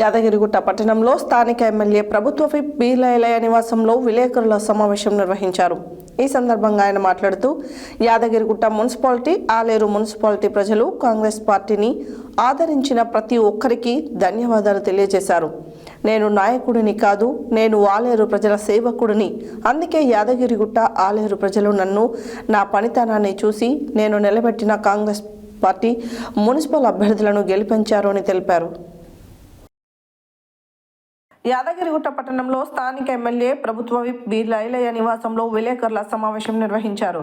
యాదగిరిగుట్ట పట్టణంలో స్థానిక ఎమ్మెల్యే ప్రభుత్వ విప్ బీలైలయ నివాసంలో విలేకరుల సమావేశం నిర్వహించారు. ఈ సందర్భంగా ఆయన మాట్లాడుతూ యాదగిరిగుట్ట మున్సిపాలిటీ ఆలేరు మున్సిపాలిటీ ప్రజలు కాంగ్రెస్ పార్టీని ఆదరించిన ప్రతి ఒక్కరికి ధన్యవాదాలు తెలియజేశారు. నేను నాయకుడిని కాదు నేను ఆలేరు ప్రజల సేవకుడిని. అందుకే యాదగిరిగుట్ట ఆలేరు ప్రజలు నన్ను నా పనితనాన్ని చూసి నేను నిలబెట్టిన కాంగ్రెస్ పార్టీ మున్సిపల్ అభ్యర్థులను గెలిపించారు అని తెలిపారు. యాదగిరిగుట్ట పట్టణంలో స్థానిక ఎమ్మెల్యే ప్రభుత్వ విప్ బి లైలయ్య నివాసంలో విలేకరుల సమావేశం నిర్వహించారు.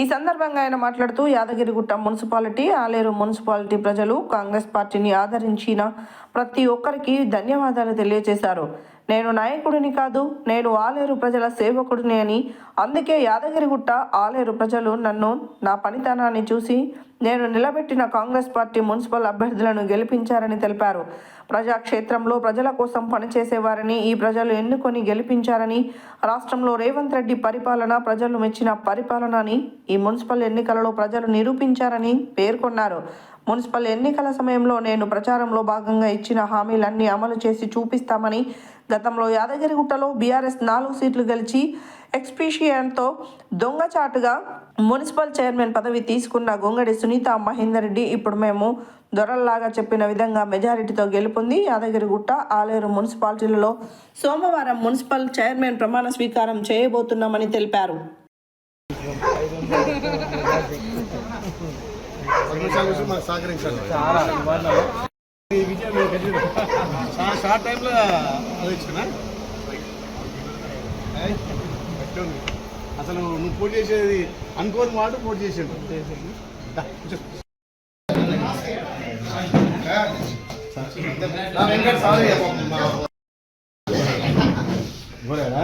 ఈ సందర్భంగా ఆయన మాట్లాడుతూ యాదగిరిగుట్ట మున్సిపాలిటీ ఆలేరు మున్సిపాలిటీ ప్రజలు కాంగ్రెస్ పార్టీని ఆదరించిన ప్రతి ఒక్కరికి ధన్యవాదాలు తెలియజేశారు. నేను నాయకుడిని కాదు నేను ఆలేరు ప్రజల సేవకుడిని అని. అందుకే యాదగిరిగుట్ట ఆలేరు ప్రజలు నన్ను నా పనితనాన్ని చూసి నేను నిలబెట్టిన కాంగ్రెస్ పార్టీ మున్సిపల్ అభ్యర్థులను గెలిపించారని తెలిపారు. ప్రజాక్షేత్రంలో ప్రజల కోసం పనిచేసేవారని ఈ ప్రజలు ఎన్నుకొని గెలిపించారని రాష్ట్రంలో రేవంత్ రెడ్డి పరిపాలన ప్రజలు మెచ్చిన పరిపాలన అని ఈ మున్సిపల్ ఎన్నికలలో ప్రజలు నిరూపించారని పేర్కొన్నారు. మున్సిపల్ ఎన్నికల సమయంలో నేను ప్రచారంలో భాగంగా ఇచ్చిన హామీలన్నీ అమలు చేసి చూపిస్తామని గతంలో యాదగిరిగుట్టలో బీఆర్ఎస్ నాలుగు సీట్లు గెలిచి ఎక్స్పీషియన్తో దొంగచాటుగా మున్సిపల్ చైర్మన్ పదవి తీసుకున్న గొంగడి సునీత మహేందర్ రెడ్డి ఇప్పుడు మేము దొరల్లాగా చెప్పిన విధంగా మెజారిటీతో గెలుపొంది యాదగిరిగుట్ట ఆలేరు మున్సిపాలిటీలలో సోమవారం మున్సిపల్ చైర్మన్ ప్రమాణ స్వీకారం చేయబోతున్నామని తెలిపారు. ఈ విజయం షార్ట్ టైంలో అసలు నువ్వు పోటీ చేసేది అనుకోని మాట పోటీ చేసిండు. నా అమ్మ. పోరాడా?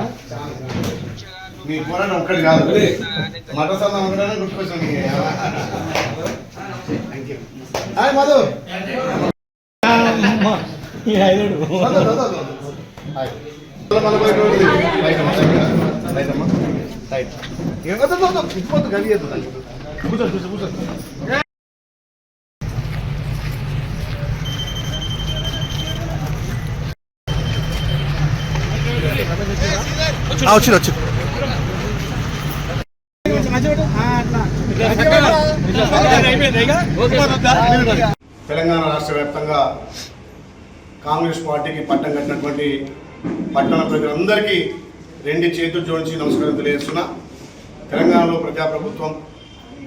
పోరాటం ఒక్కటి కాదు. మత ఒకటే గుర్తుకొచ్చాను థ్యాంక్ యూ హాయ్ మధు ఈ ఐదుడు మధు, మధు, మధు. హాయ్ మళ్ళా మళ్ళా బయట పోయి రైట్ అమ్మా, రైట్. రైట్ అమ్మా. రైట్. ఏం వద్దు, వద్దు, వద్దు. ఇటుపోద్దు, గది ఎద్దు. కూర్చో కూర్చో కూర్చో వచ్చి వచ్చి తెలంగాణ రాష్ట్ర వ్యాప్తంగా కాంగ్రెస్ పార్టీకి పట్టం కట్టినటువంటి పట్టణ ప్రజలందరికీ రెండు చేతులు జోడించి నమస్కారం తెలియజేస్తున్నా. తెలంగాణలో ప్రజాప్రభుత్వం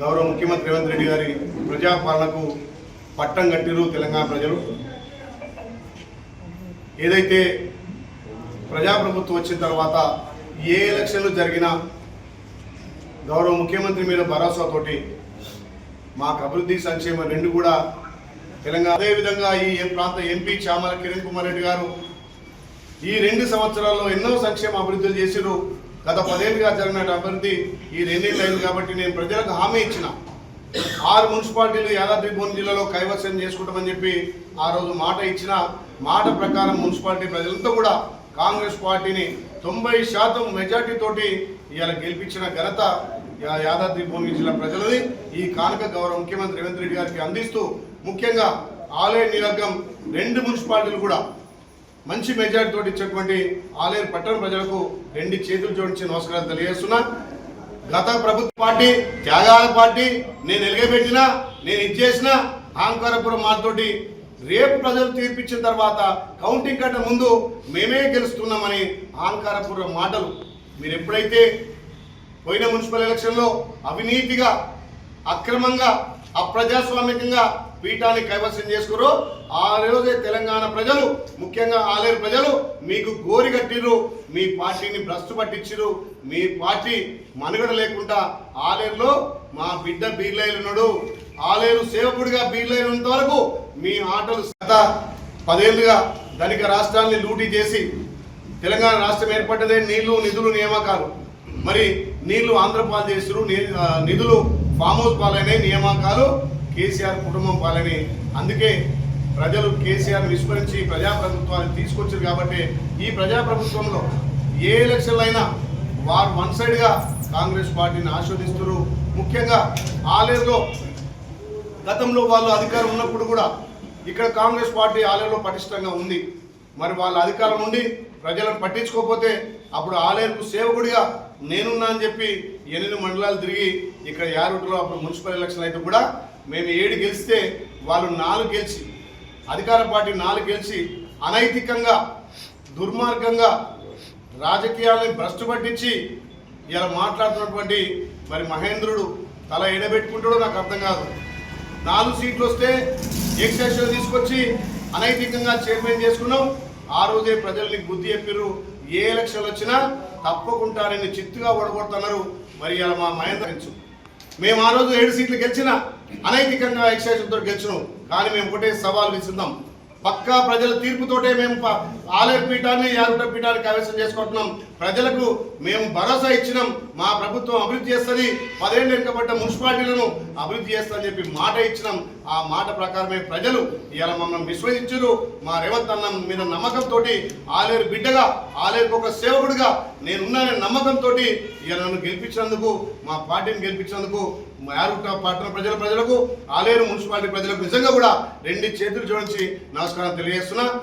గౌరవ ముఖ్యమంత్రి రేవంత్ రెడ్డి గారి ప్రజాపాలనకు పట్టం కట్టిరు తెలంగాణ ప్రజలు. ఏదైతే ప్రజాప్రభుత్వం వచ్చిన తర్వాత ఏ ఎలక్షన్లు జరిగినా గౌరవ ముఖ్యమంత్రి మీద భరోసాతోటి మాకు అభివృద్ధి సంక్షేమం రెండు కూడా తెలంగాణ. అదేవిధంగా ఈ ప్రాంత ఎంపీ చామల కిరణ్ కుమార్ రెడ్డి గారు ఈ రెండు సంవత్సరాల్లో ఎన్నో సంక్షేమ అభివృద్ధులు చేసిరు గత పదేళ్ళుగా జరిగిన అభివృద్ధి ఈ రెండేళ్ళు అయింది కాబట్టి నేను ప్రజలకు హామీ ఇచ్చిన. ఆరు మున్సిపాలిటీలు యాదాద్రి భువన్ జిల్లాలో కైవసం చేసుకుంటామని చెప్పి ఆ రోజు మాట ఇచ్చిన మాట ప్రకారం మున్సిపాలిటీ ప్రజలంతా కూడా కాంగ్రెస్ పార్టీని తొంభై శాతం మెజార్టీ తోటి ఇవాళ గెలిపించిన ఘనత యాదాద్రి భువనగిరి జిల్లా ప్రజలని ఈ కానుక గౌరవ ముఖ్యమంత్రి రేవంత్ రెడ్డి గారికి అందిస్తూ ముఖ్యంగా ఆలయ నిరగ్గం రెండు మున్సిపాలిటీలు కూడా మంచి మెజార్టీ తోటి ఇచ్చినటువంటి పట్టణ ప్రజలకు రెండు చేతులు జోడించి నమస్కారం తెలియజేస్తున్నా. గత ప్రభుత్వ పార్టీ త్యాగాల పార్టీ నేను ఎలుగబెట్టినా నేను ఇచ్చేసిన అహంకారపురం మాతోటి రేపు ప్రజలు తీర్పిచ్చిన తర్వాత కౌంటింగ్ కంటే ముందు మేమే గెలుస్తున్నామని అహంకారపూర్వ మాటలు. మీరు ఎప్పుడైతే పోయిన మున్సిపల్ ఎలక్షన్లో అవినీతిగా అక్రమంగా అప్రజాస్వామికంగా పీఠాన్ని కైవసం చేసుకురు. ఆ రోజే తెలంగాణ ప్రజలు ముఖ్యంగా ఆలేరు ప్రజలు మీకు గోరిగట్టిరు మీ పార్టీని భ్రష్టు పట్టించిర్రు. మీ పార్టీ మనుగడ లేకుండా ఆలేరులో మా బిడ్డ బీర్లైలు ఉన్నాడు. ఆలేరు సేవకుడిగా బీర్లైనంత వరకు మీ ఆటలు గత పదేళ్ళుగా ధనిక రాష్ట్రాన్ని లూటీ చేసి తెలంగాణ రాష్ట్రం ఏర్పడ్డదే నీళ్ళు నిధులు నియామకాలు. మరి నీళ్ళు ఆంధ్రపాలు చేస్తున్నారు నిధులు ఫామ్ హౌస్ పాలైన నియామకాలు. కేసీఆర్ కుటుంబం పాలని. అందుకే ప్రజలు కేసీఆర్ విస్మరించి ప్రజాప్రభుత్వాన్ని తీసుకొచ్చారు కాబట్టి ఈ ప్రజాప్రభుత్వంలో ఏ ఎలక్షన్లు అయినా వారు వన్ సైడ్గా కాంగ్రెస్ పార్టీని ఆస్వాదిస్తున్నారు ముఖ్యంగా ఆలేరులో గతంలో వాళ్ళు అధికారం ఉన్నప్పుడు కూడా ఇక్కడ కాంగ్రెస్ పార్టీ ఆలయంలో పటిష్టంగా ఉంది. మరి వాళ్ళ అధికారం ఉండి ప్రజలను పట్టించుకోకపోతే అప్పుడు ఆలేరుకు సేవకుడిగా నేనున్నా అని చెప్పి ఎనిమిది మండలాలు తిరిగి ఇక్కడ యారుట్లో అప్పుడు మున్సిపల్ ఎలక్షన్ అయితే కూడా మేము ఏడు గెలిస్తే వాళ్ళు నాలుగు గెలిచి అధికార పార్టీ నాలుగు గెలిచి అనైతికంగా దుర్మార్గంగా రాజకీయాలని భ్రష్టు పట్టించి ఇలా మాట్లాడుతున్నటువంటి మరి మహేంద్రుడు తల ఎడబెట్టుకుంటాడో నాకు అర్థం కాదు. నాలుగు సీట్లు వస్తే ఎక్సెషన్ తీసుకొచ్చి అనైతికంగా చైర్మన్ చేసుకున్నాం. ఆ రోజే ప్రజల్ని బుద్ధి చెప్పిర్రు ఏ ఎలక్షన్లు వచ్చినా తప్పకుండా నేను చిత్తుగా ఓడగొడుతున్నారు మరి ఇలా మా మహేంద్ర మేము ఆ రోజు ఏడు సీట్లు గెలిచినా అనైతికంగా ఎక్సైజన్తో గెలిచినాం. కానీ మేము ఒకటే సవాల్ విసుందాం పక్కా ప్రజల తీర్పుతోటే మేము ఆలయ పీఠాన్ని యారుట పీఠాన్ని కైవసం చేసుకుంటున్నాం. ప్రజలకు మేము భరోసా ఇచ్చినాం. మా ప్రభుత్వం అభివృద్ధి చేస్తుంది. పదేళ్ళు వెనుకబడ్డ మున్సిపాలిటీలను అభివృద్ధి చేస్తుందని చెప్పి మాట ఇచ్చినాం. ఆ మాట ప్రకారమే ప్రజలు ఇలా మమ్మల్ని విశ్వసించారు. మా రేవంత్ అన్న మీద నమ్మకంతో ఆలేరు బిడ్డగా ఆలేరుకు ఒక సేవకుడిగా నేనున్నానని నమ్మకంతో ఇలా నన్ను గెలిపించినందుకు మా పార్టీని గెలిపించినందుకు మా యారుట పట్టణ ప్రజల ప్రజలకు ఆలేరు మున్సిపాలిటీ ప్రజలకు నిజంగా కూడా రెండు చేతులు జోడించి నమస్కారం తెలియజేస్తున్నా.